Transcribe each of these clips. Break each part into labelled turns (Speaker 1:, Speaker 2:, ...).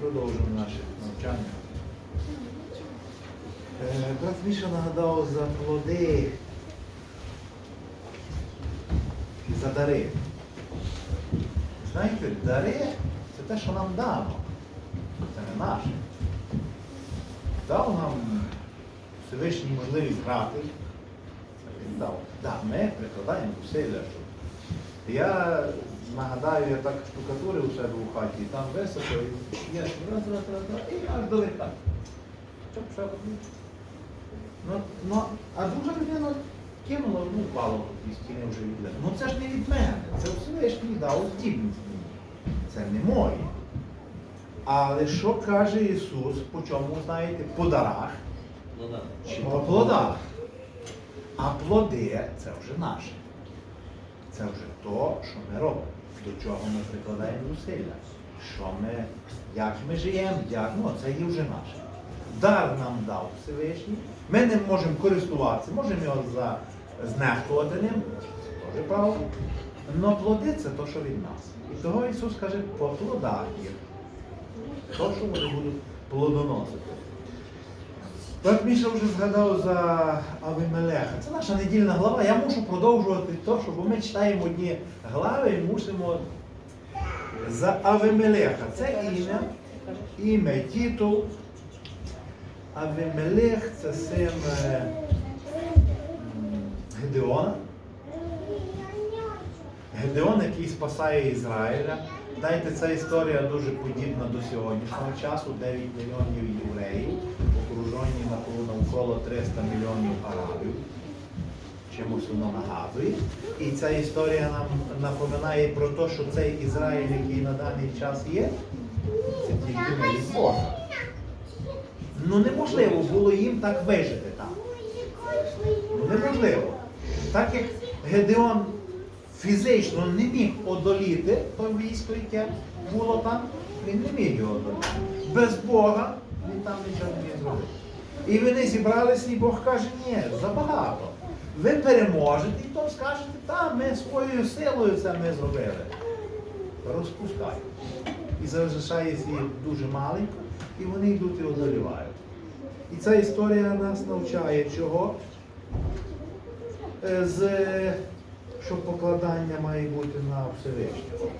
Speaker 1: Продовжуємо наше навчання. Е, Брат Міша нагадав за плоди і за дари. Знаєте, дари це те, що нам дано. Це не наше. Дав нам Всевишній можливість грати. Він дав. Так, ми прикладаємо зусилля. я нагадаю, я так штукатурив у себе у хаті, і там високо, і я раз, раз, раз, раз, і аж до б? Ну, ну, а друга людина кинула, ну, впало і стіни вже від мене. Ну це ж не від мене, це Всевишній дав здібність. Це не моє. Але що каже Ісус, по чому знаєте, по дарах чи по плодах? А плоди це вже наше. Це вже то, що ми робимо, до чого ми прикладаємо зусилля. Що ми, як ми живемо, як, ну, це є вже наше. Дар нам дав Всевишній. Ми ним можемо користуватися, можемо його за, знехтувати ним, це теж правда. Но плоди це то, що від нас. І того Ісус каже, по плодах їх. То, що вони будуть плодоносити. Так Міша вже згадав за Авимелеха. Це наша недільна глава. Я мушу продовжувати то, що бо ми читаємо одні глави і мусимо за Авимелеха. Це ім'я, ім'я, титул. Авимелех це син е, Гедеона. Гедеон, який спасає Ізраїля. Знаєте, ця історія дуже подібна до сьогоднішнього часу. 9 мільйонів євреїв, окружені навколо навколо 300 мільйонів арабів. Чимось воно нагадує. І ця історія нам напоминає про те, що цей Ізраїль, який на даний час є, це тільки милість Бога. Ну неможливо було їм так вижити там. Ну неможливо. Так як Гедеон фізично не міг одоліти то військо, яке було там, він не міг його одоліти. Без Бога він там нічого не міг зробити. І вони зібралися, і Бог каже, ні, забагато. Ви переможете, і то скажете, та, ми своєю силою це ми зробили. Розпускай. І залишається їх дуже маленько, і вони йдуть і одолівають. І ця історія нас навчає чого? Е, З, що покладання має бути на Всевишнього.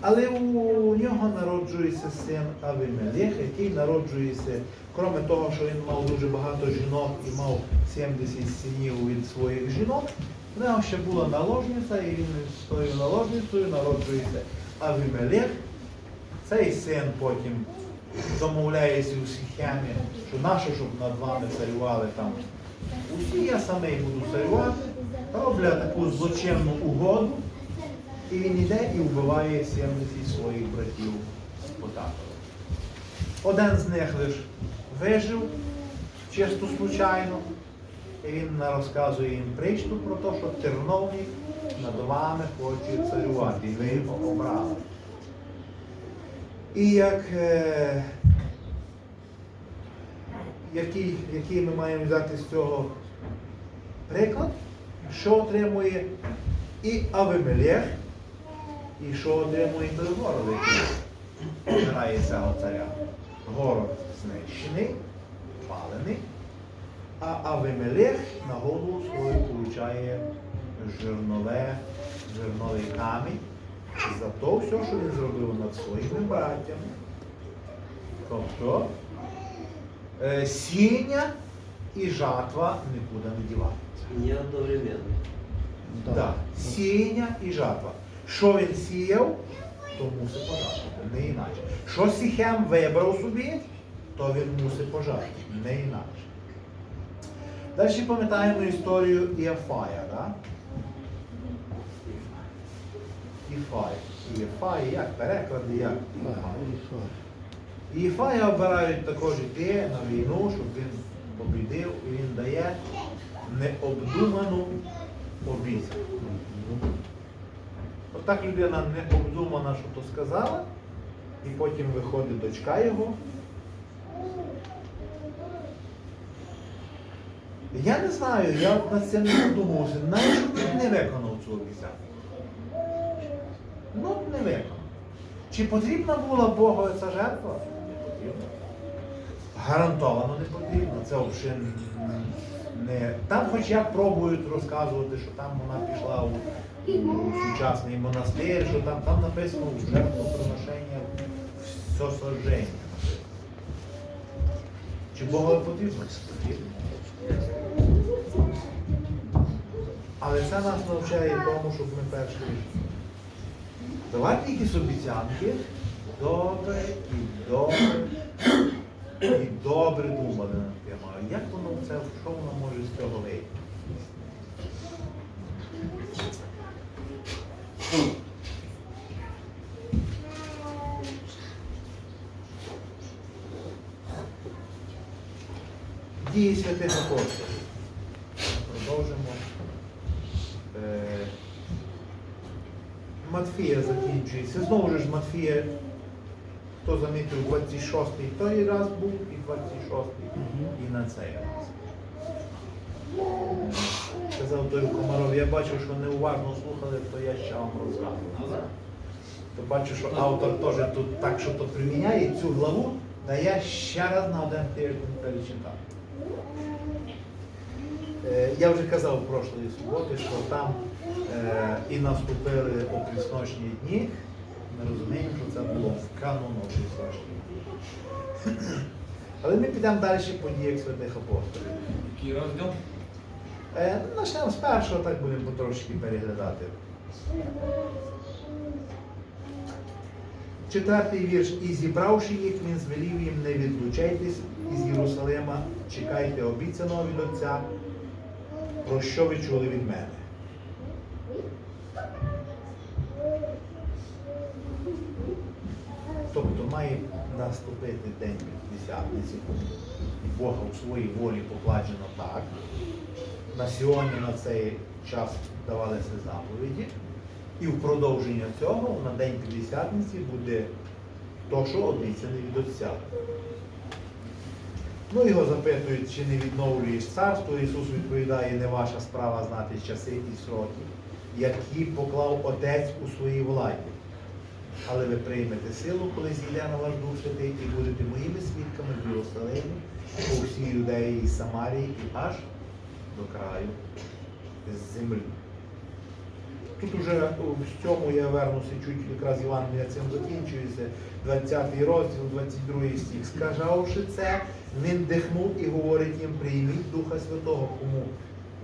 Speaker 1: Але у нього народжується син Авимелех, який народжується, крім того, що він мав дуже багато жінок і мав 70 синів від своїх жінок, в нього ще була наложниця, і він з тою наложницею народжується Авимелех. Цей син потім домовляється у Сіхемі, що наше, щоб над вами царювали там усі, я самий буду царювати, роблять таку злочинну угоду, і він йде і вбиває 70 своїх братів Потапових. Один з них лише вижив чисто случайно, і він розказує їм притчу про те, що терновник над вами хоче царювати, і ви його обрали. І як, е, який, який ми маємо взяти з цього приклад, що отримує і Авимелех, і що отримує той город, який обирає цього царя. Город знищений, палений, а Авимелех на голову свою получає жирнове, жирновий камінь за то все, що він зробив над своїми братями. Тобто е, сіння і жатва нікуди не діваються.
Speaker 2: Не одновременно.
Speaker 1: Да. Сіння і жатва. Що він сіяв, то мусить пожати, не інакше. Що Сіхем вибрав собі, то він мусить пожати, не інакше. Далі пам'ятаємо історію Іафая, да? Іфай. Іфай, як переклади, як І Іфая обирають також йти на війну, щоб він побідив, і він дає необдуману обіцянку. Отак людина необдумана, що то сказала, і потім виходить дочка його. Я не знаю, я над цим не задумався, навіть не виконав цю обіцянку. Ну, не виконав. Чи потрібна була Богу ця жертва? Гарантовано не потрібно. Це взагалі не. Там хоч як пробують розказувати, що там вона пішла у, у сучасний монастир, що там, там написано жертвоприношення все сожження. Чи Богу потрібно? Потрібно. Але це нас навчає тому, щоб ми перші. Давайте якісь обіцянки добре і добре і добре думали над тим. А як воно це, що воно може з цього вийти? Дії святих апостолів. Продовжимо. Е, Матфія закінчується. Знову ж Матфія, хто замітив, 26-й той раз був і 26-й і на цей раз. Сказав той Комаров, я бачив, що неуважно слухали, то я ще вам розказую. То бачу, що автор теж тут так, що то приміняє цю главу, да я ще раз на один тиждень перечитав. Е, Я вже казав в прошлої суботи, що там е, і наступили опрісночні дні. Ми розуміємо, що це було в опрісночні дні. Але ми підемо далі по діях святих апостолів.
Speaker 3: Який розділ?
Speaker 1: Е, ну, Почнемо з першого, так будемо потрошки переглядати. Четвертий вірш. І зібравши їх, він звелів їм не відлучайтесь із Єрусалима, чекайте обіцяного від Отця, про що ви чули від мене. Тобто має наступити день П'ятдесятниці, і Бога у своїй волі покладено так. На сьогодні на цей час давалися заповіді. І в продовження цього на день П'ятдесятниці буде то, що обіцяне від Отця. Ну, його запитують, чи не відновлюєш царство. Ісус відповідає, не ваша справа знати часи і сроки, які поклав Отець у своїй владі. Але ви приймете силу, коли зійде на ваш Дух Святий, і будете моїми свідками в Єрусалимі, по всій Юдеї і Самарії, і аж до краю землі. Тут уже в цьому я вернуся чуть якраз Євангелія цим закінчується, 20 розділ, 22 стих. Сказавши це, він дихнув і говорить їм, прийміть Духа Святого, кому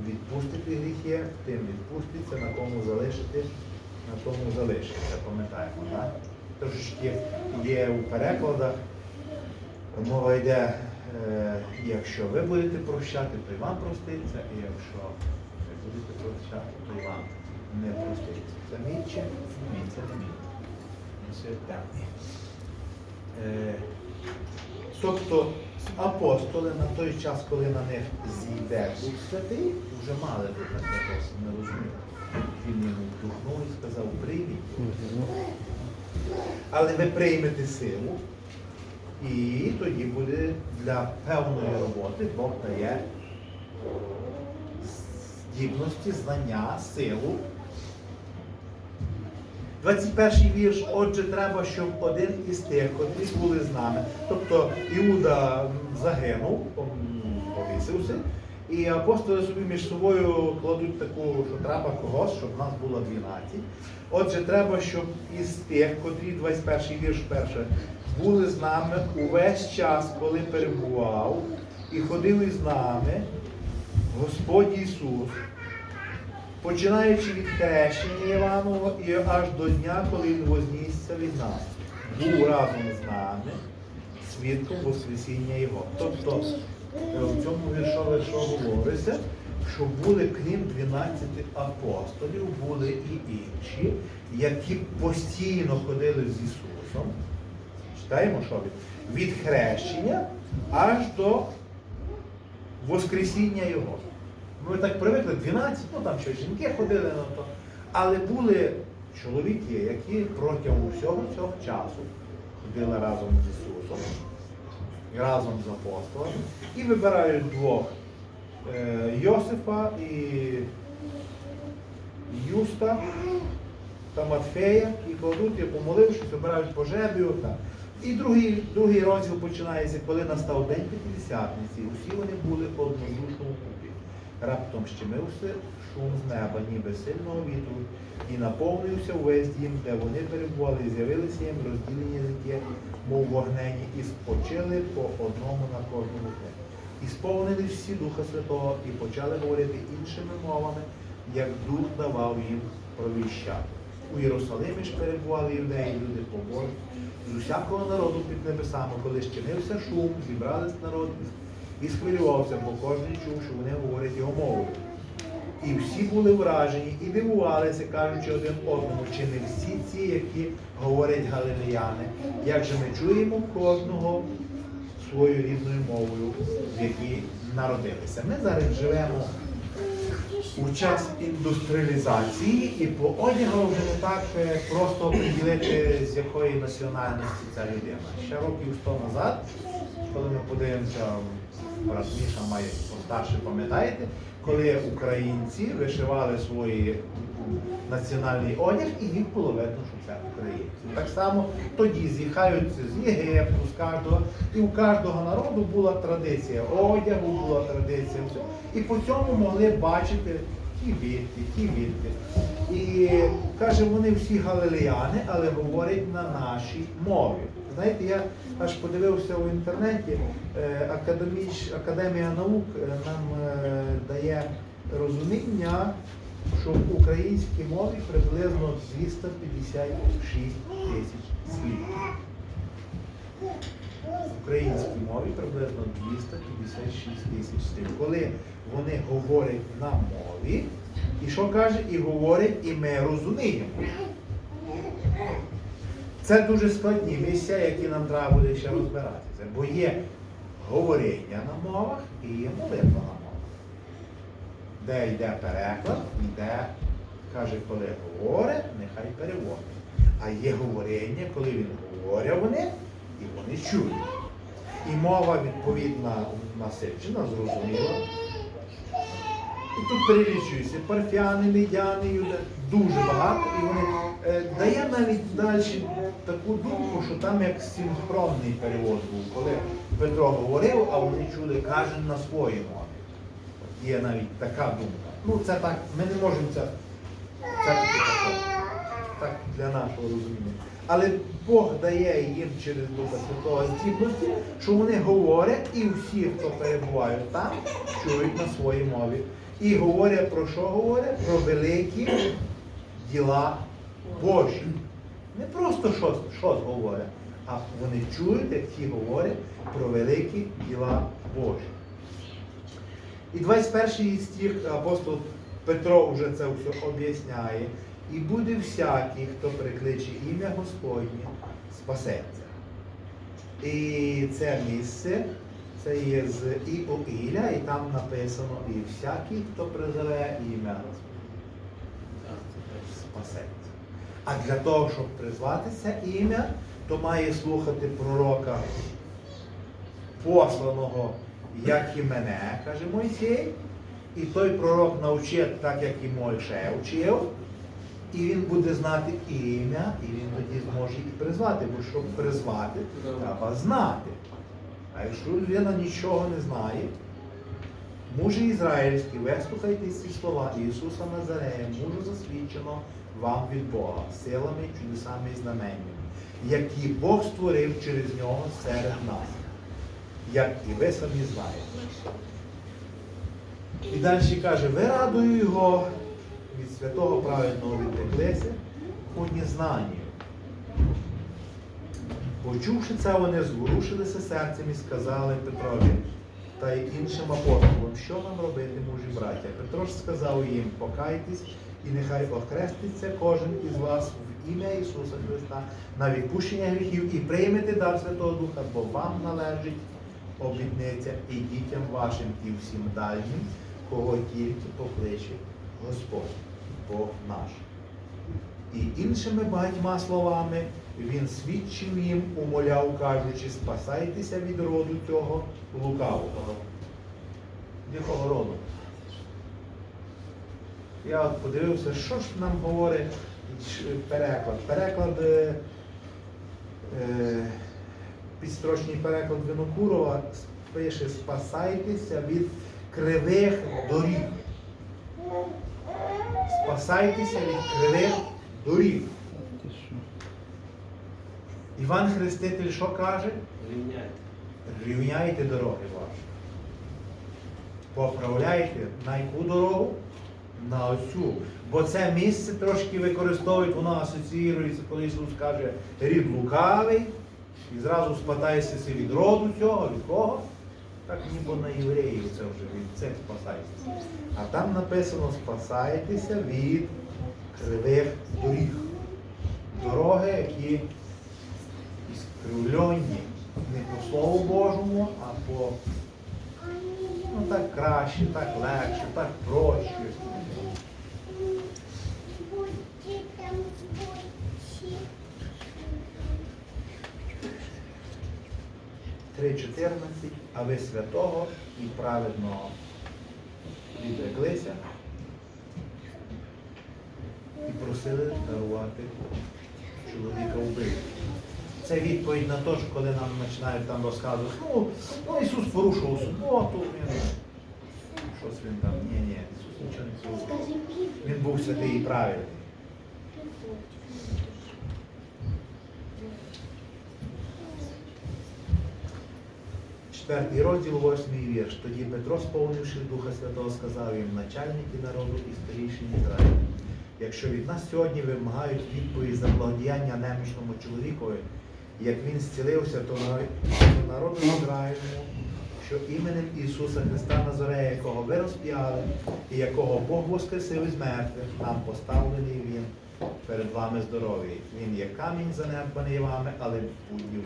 Speaker 1: відпустити гріхи, тим відпуститься, на кому залишити, на тому залишиться. Пам'ятаємо, так? Трошечки є у перекладах, мова йде, е, якщо ви будете прощати, то й вам проститься, і якщо ви будете прощати, то й вам не проститься. Мій, це не мій. Е, Тобто апостоли на той час, коли на них зійде Дух Святий, вже мали Духа Святого, не розуміли. Він йому вдухнув і сказав, прийміть. Але ви приймете силу, і тоді буде для певної роботи Бог дає здібності, знання, силу. 21 вірш, отже, треба, щоб один із тих, котрі були з нами. Тобто Іуда загинув, повісився, і апостоли собі між собою кладуть таку, що треба когось, щоб нас було 12. Отже, треба, щоб із тих, котрі 21 вірш перше, були з нами увесь час, коли перебував, і ходив із нами Господь Ісус починаючи від хрещення Іванового і аж до дня, коли він вознісся від нас, був разом з нами свідком Воскресіння Його. Тобто е, в цьому віршові що говориться, що були, крім 12 апостолів, були і інші, які постійно ходили з Ісусом. Читаємо, що від, від хрещення аж до Воскресіння Його. Ми так привикли 12, ну там ще жінки ходили на то. Але були чоловіки, які протягом всього цього часу ходили разом з Ісусом, разом з апостолами, і вибирають двох е, Йосифа і Юста та Матфея і кладуть, і помолившись, обирають по жебію. Та. І другий, другий розділ починається, коли настав день П'ятдесятниці, усі вони були однодушно. Раптом щемився шум з неба, ніби сильного вітру, і наповнився увесь дім, де вони перебували, і з'явилися їм розділені язики, мов вогнені, і спочили по одному на кожному них. І сповнили всі Духа Святого і почали говорити іншими мовами, як Дух давав їм провіщати. У Єрусалимі ж перебували юдеї, люди побожні, з усякого народу під небесами, коли щинився шум, зібрались народ і схвилювався, бо кожен чув, що вони говорять його мовою. І всі були вражені і дивувалися, кажучи один одному, чи не всі ці, які говорять галилеяни, як же ми чуємо кожного своєю рідною мовою, в якій народилися. Ми зараз живемо у час індустріалізації і по одягу вже не так е, просто приділити, з якої національності ця людина. Ще років 100 назад, коли ми подивимося, брат Міша має постарше, пам'ятаєте, коли українці вишивали свої національний одяг і їх було видно, що це українці. Так само тоді з'їхаються з Єгипту, з кожного, і у кожного народу була традиція одягу, була традиція. всього. І по цьому могли бачити ті відки, ті відки. І каже, вони всі галилеяни, але говорять на нашій мові. Знаєте, я аж подивився у інтернеті, е, академіч, Академія наук е, нам е, дає розуміння, що в українській мові приблизно 256 тисяч слів. В українській мові приблизно 256 тисяч слів. Коли вони говорять на мові, і що каже, і говорять, і ми розуміємо. Це дуже складні місця, які нам треба буде ще розбиратися. Бо є говоріння на мовах і є молитва на мовах. Де йде переклад, йде, каже, коли говорить, нехай переводить. А є говоріння, коли він говорить вони, і вони чують. І мова відповідна насичена, зрозуміла. І тут перелічуються парфяни, медяни, юди, дуже багато. І вони е, дає навіть далі таку думку, що там як синхронний перевод був, коли Петро говорив, а вони чули кожен на своїй мові. Є навіть така думка. Ну це так, ми не можемо це, це таке. так для нашого розуміння. Але Бог дає їм через Духа Святого здібності, що вони говорять, і всі, хто перебувають там, чують на своїй мові. І говорять про що говорять? Про великі діла Божі. Не просто щось, щось говорять, а вони чують, як ті говорять про великі діла Божі. І 21 стих апостол Петро вже це все об'ясняє. І буде всякий, хто прикличе ім'я Господнє, спасеться. І це місце, це є з Іоіля, і там написано, і всякий, хто призове ім'я Господнє, спасеться. А для того, щоб призвати це ім'я, то має слухати пророка, посланого, як і мене, каже Мойсей. І той пророк навчить так, як і Мойше вчив, і він буде знати ім'я, і він тоді зможе і призвати. Бо щоб призвати, треба знати. А якщо людина нічого не знає, мужі ізраїльські, вислухайте ці слова Ісуса Назарея, мужу засвідчено вам від Бога, силами, чудесами і знаменнями, які Бог створив через нього серед нас, як і ви самі знаєте. І далі каже, ви радою його від святого праведного відреклися у незнанню. Почувши це, вони зворушилися серцем і сказали Петрові та й іншим апостолам, що нам робити, мужі браття. Петро ж сказав їм, покайтесь і нехай охреститься кожен із вас в ім'я Ісуса Христа на відпущення гріхів і приймете дар Святого Духа, бо вам належить обітниця і дітям вашим, і всім дальнім, кого тільки покличе Господь, Бог наш. І іншими багатьма словами він свідчив їм, умоляв, кажучи, спасайтеся від роду цього лукавого. Якого роду? Я от подивився, що ж нам говорить переклад. Переклад е, е, підстрочний переклад Винокурова пише спасайтеся від кривих доріг. Спасайтеся від кривих
Speaker 3: що?
Speaker 1: Іван Хреститель що каже?
Speaker 2: Рівняйте.
Speaker 1: Рівняйте дороги ваші. Поправляйте на яку дорогу? На оцю. Бо це місце трошки використовують, воно асоціюється, коли Ісус каже рід лукавий, і зразу спасайся від роду цього, від кого? Так ніби на євреїв це вже від це спасайтеся. А там написано спасайтеся від кривих доріг. Дороги, які іскривлені не по Слову Божому, а по ну так краще, так легше, так проще. 3.14, а ви святого і праведного відреклися і просили дарувати чоловіка вбити. Це відповідь на те, що коли нам починають там розказувати, ну, ну Ісус порушував суботу, він, щось він там, ні, ні, Ісус нічого не порушував. Він був святий і правильний. Четвертий розділ, восьмий вірш. Тоді Петро, сповнивши Духа Святого, сказав їм, начальники народу і старішин Ізраїлю. Якщо від нас сьогодні вимагають відповідь за благодіяння немічному чоловікові, як він зцілився, то народу Ізраїльному, що іменем Ісуса Христа Назарея, якого ви розп'яли, і якого Бог воскресив із мертвих, нам поставлений Він перед вами здоровий. Він є камінь занедбаний вами, але будів,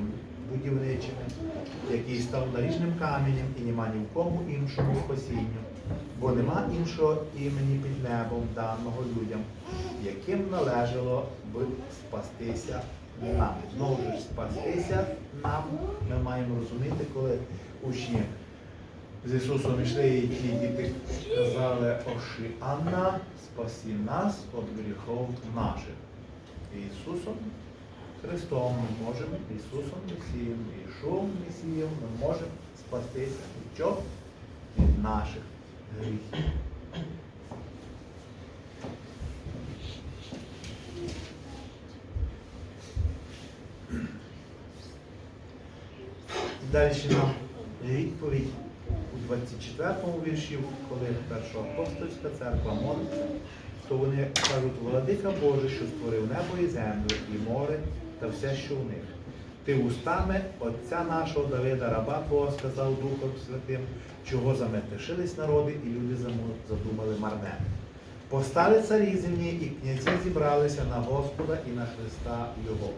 Speaker 1: будівничими, який став наріжним каменем і нема ні в кому іншому спасінню, бо нема іншого імені під небом даного людям, яким належало би спастися нам. Знову ж спастися нам ми маємо розуміти, коли учні з Ісусом йшли і ті діти казали Оші Анна, спаси нас від гріхов наших. Ісусом Христом ми можемо, Ісусом Месієм, Ішом Месієм ми можемо спастися від чого? Від наших гріхів. Далі нам відповідь у 24-му вірші, коли першоапостольська церква молиться, то вони кажуть, владика Боже, що створив небо і землю, і море та все, що в них. Ти устами Отця нашого Давида, раба Твого, сказав Духом Святим, чого заметушились народи, і люди задумали марне. Постали царі земні, і князі зібралися на Господа і на Христа Його.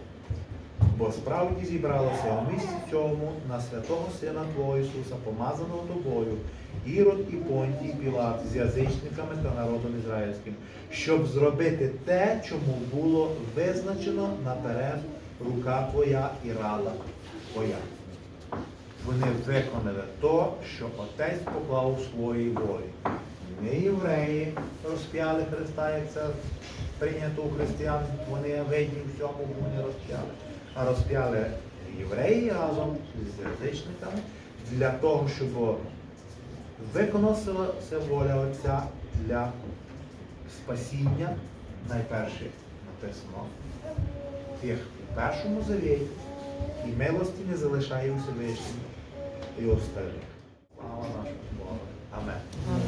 Speaker 1: Бо справді зібралося у місці цьому на святого Сина Твого Ісуса, помазаного тобою, Ірод і Понтій Пілат з язичниками та народом ізраїльським, щоб зробити те, чому було визначено наперед рука Твоя і рада Твоя. Вони виконали то, що Отець поклав у своїй волі. Не євреї розп'яли Христа, як це прийнято у християн, вони видні всьому, вони розп'яли. А розп'яли євреї разом з язичниками для того, щоб виконосилася воля Отця для спасіння найперше написано тих у першому завіті, і милості не залишає у Всевишньому і остальних. Слава нашому Богу. Амен.